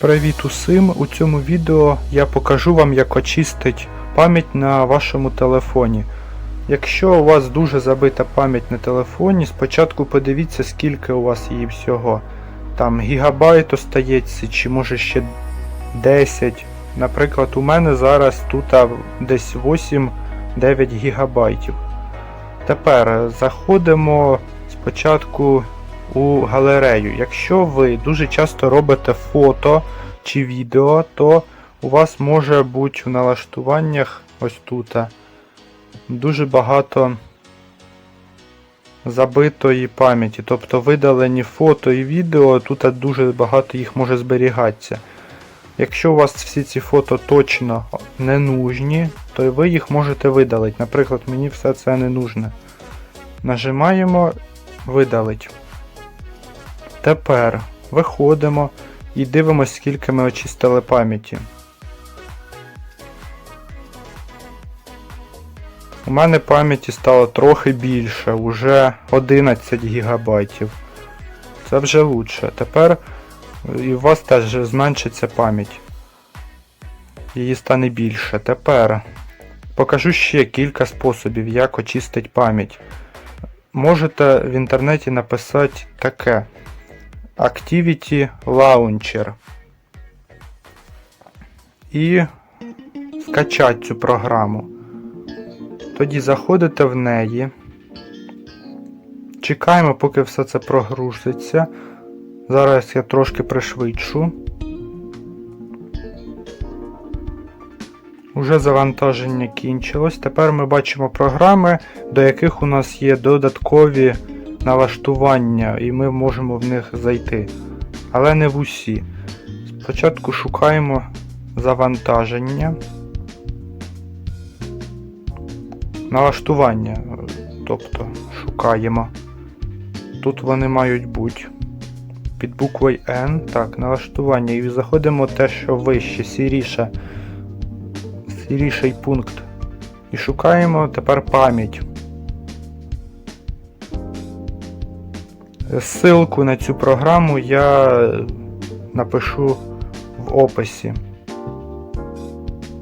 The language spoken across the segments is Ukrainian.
Привіт усім! У цьому відео я покажу вам, як очистить пам'ять на вашому телефоні. Якщо у вас дуже забита пам'ять на телефоні, спочатку подивіться, скільки у вас її всього. Там гігабайт остається, чи може ще 10. Наприклад, у мене зараз тут десь 8-9 гігабайтів. Тепер заходимо спочатку у галерею. Якщо ви дуже часто робите фото чи відео, то у вас може бути в налаштуваннях ось тут дуже багато забитої пам'яті. Тобто видалені фото і відео, тут дуже багато їх може зберігатися. Якщо у вас всі ці фото точно не нужні, то ви їх можете видалити. Наприклад, мені все це не нужне. Нажимаємо видалить. Тепер виходимо і дивимося, скільки ми очистили пам'яті. У мене пам'яті стало трохи більше, уже 11 гігабайтів. Це вже лучше. Тепер і у вас теж зменшиться пам'ять. Її стане більше. Тепер покажу ще кілька способів, як очистити пам'ять. Можете в інтернеті написати таке. Activity Launcher. І скачати цю програму. Тоді заходите в неї. Чекаємо, поки все це прогрузиться. Зараз я трошки пришвидшу. Уже завантаження кінчилось. Тепер ми бачимо програми, до яких у нас є додаткові налаштування, і ми можемо в них зайти. Але не в усі. Спочатку шукаємо завантаження. Налаштування. Тобто шукаємо. Тут вони мають бути. Під буквою N. Так, налаштування. І заходимо те, що вище, сіріше. Сіріший пункт. І шукаємо тепер пам'ять. Ссылку на цю програму я напишу в описі.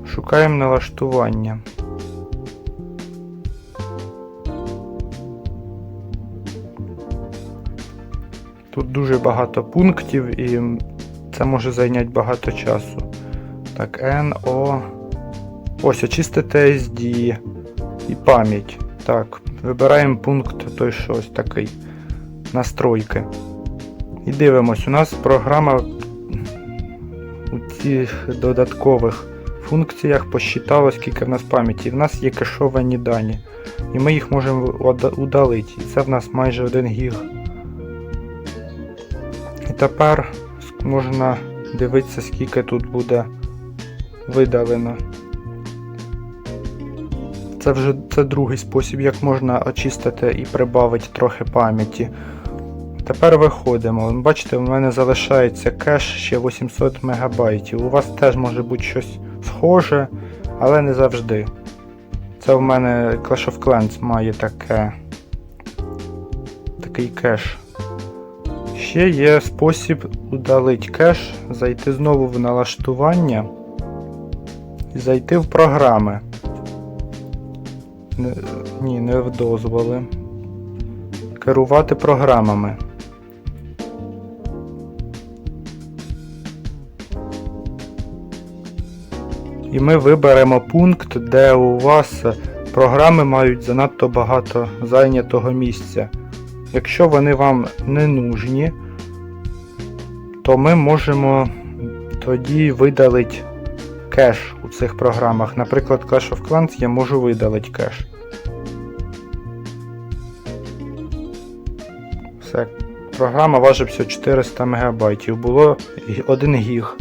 Шукаємо налаштування. Тут дуже багато пунктів і це може зайняти багато часу. Так, N, O. Ось, очистити SD і пам'ять. Так, вибираємо пункт той що ось такий. Настройки. І дивимось, у нас програма у цих додаткових функціях посчитала, скільки в нас пам'яті. В нас є кешовані дані. І ми їх можемо удалити. І це в нас майже 1 гіг. І тепер можна дивитися, скільки тут буде видалено. Це вже це другий спосіб, як можна очистити і прибавити трохи пам'яті. Тепер виходимо. Бачите, у мене залишається кеш ще 800 МБ. У вас теж може бути щось схоже, але не завжди. Це в мене Clash of Clans має таке, такий кеш. Ще є спосіб удалити кеш, зайти знову в налаштування і зайти в програми. Ні, не в дозволи. Керувати програмами. І ми виберемо пункт, де у вас програми мають занадто багато зайнятого місця. Якщо вони вам не нужні, то ми можемо тоді видалити кеш у цих програмах. Наприклад, Clash of Clans я можу видалити кеш. Все. Програма важить всього 400 МБ. Було 1 гіг.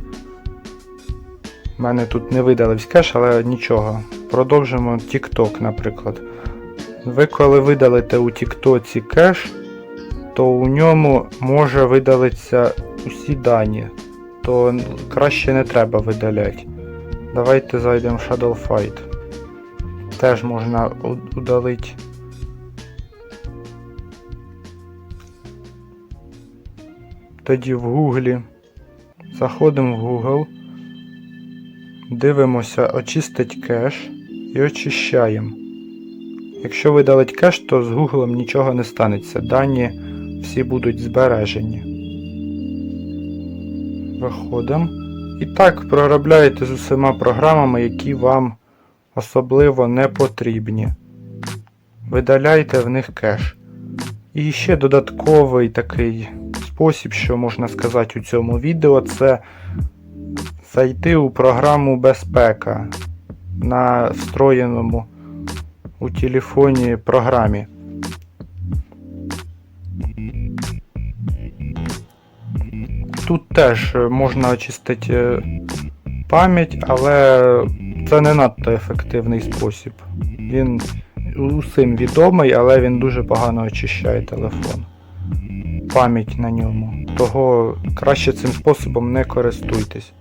У мене тут не видалився кеш, але нічого. Продовжимо TikTok, наприклад. Ви коли видалите у TikTok кеш, то у ньому може видалитися усі дані. То краще не треба видаляти. Давайте зайдемо в Shadow Fight. Теж можна удалити. Тоді в гуглі Заходимо в Google, дивимося очистить кеш і очищаємо. Якщо видалить кеш, то з Google нічого не станеться. Дані всі будуть збережені. Виходимо. І так проробляєте з усіма програмами, які вам особливо не потрібні. Видаляйте в них кеш. І ще додатковий такий спосіб, що можна сказати у цьому відео, це зайти у програму безпека на встроєному у телефоні програмі. Тут теж можна очистити е, пам'ять, але це не надто ефективний спосіб. Він усім відомий, але він дуже погано очищає телефон. Пам'ять на ньому. Того краще цим способом не користуйтесь.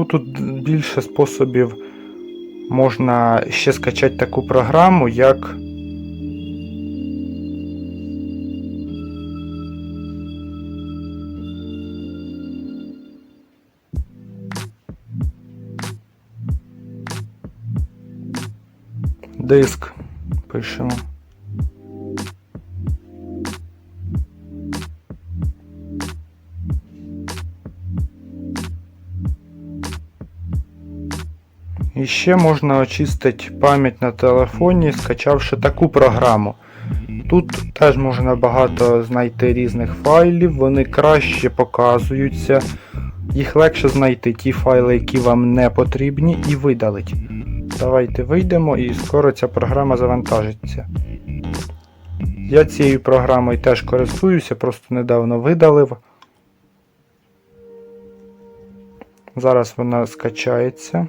Ну тут більше способів можна ще скачати таку програму, як диск пишемо. Ще можна очистити пам'ять на телефоні, скачавши таку програму. Тут теж можна багато знайти різних файлів, вони краще показуються. Їх легше знайти ті файли, які вам не потрібні, і видалить. Давайте вийдемо і скоро ця програма завантажиться. Я цією програмою теж користуюся, просто недавно видалив. Зараз вона скачається.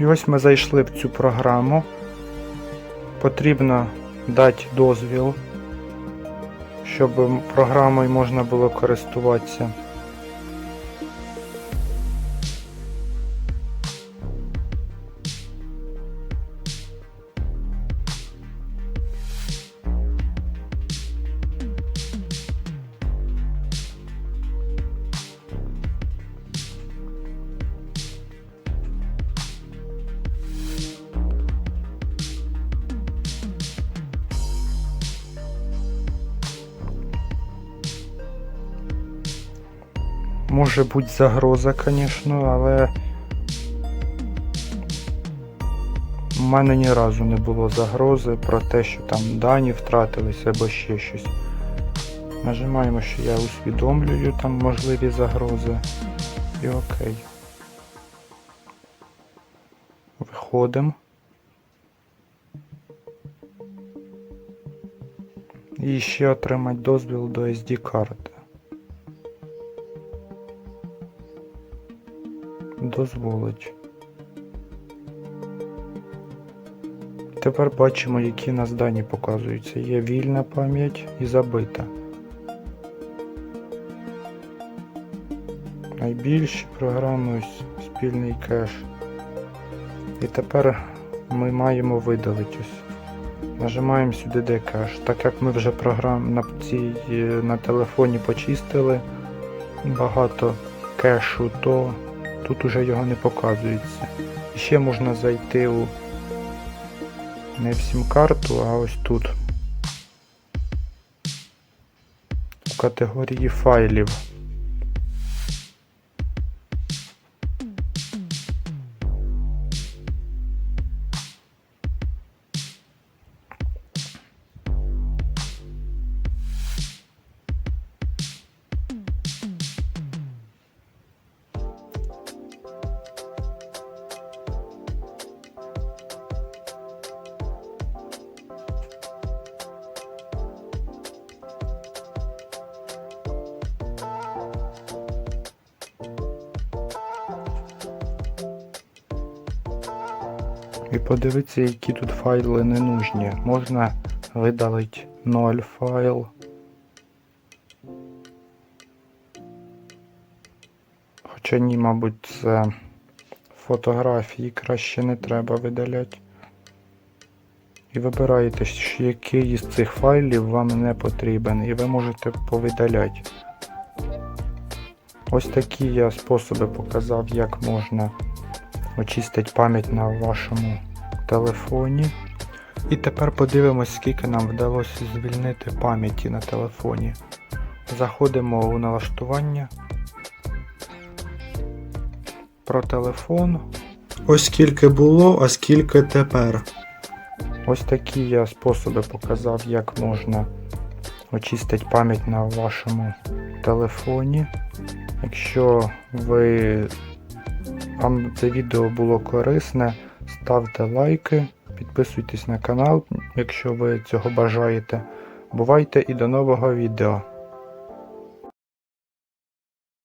І ось ми зайшли в цю програму. Потрібно дати дозвіл, щоб програмою можна було користуватися. Може бути загроза, звісно, але в мене ні разу не було загрози про те, що там дані втратилися або ще щось. Нажимаємо, що я усвідомлюю там можливі загрози. І окей. Виходимо. І ще отримати дозвіл до SD карти. Дозволить. Тепер бачимо, які нас дані показуються. Є вільна пам'ять і забита. Найбільші програми спільний кеш. І тепер ми маємо видалити ось. Нажимаємо сюди де кеш. Так як ми вже програм на цій, на телефоні почистили багато кешу, то Тут уже його не показується. І ще можна зайти у не в сім-карту, а ось тут. У категорії файлів. І подивитися, які тут файли не нужні. Можна видалити 0 файл. Хоча ні, мабуть, це фотографії краще не треба видаляти. І вибираєте, який із цих файлів вам не потрібен, і ви можете повидаляти. Ось такі я способи показав, як можна очистити пам'ять на вашому телефоні. І тепер подивимось, скільки нам вдалося звільнити пам'яті на телефоні. Заходимо у налаштування. Про телефон. Ось скільки було, а скільки тепер. Ось такі я способи показав, як можна очистити пам'ять на вашому телефоні. Якщо ви вам це відео було корисне, ставте лайки, підписуйтесь на канал, якщо ви цього бажаєте. Бувайте і до нового відео.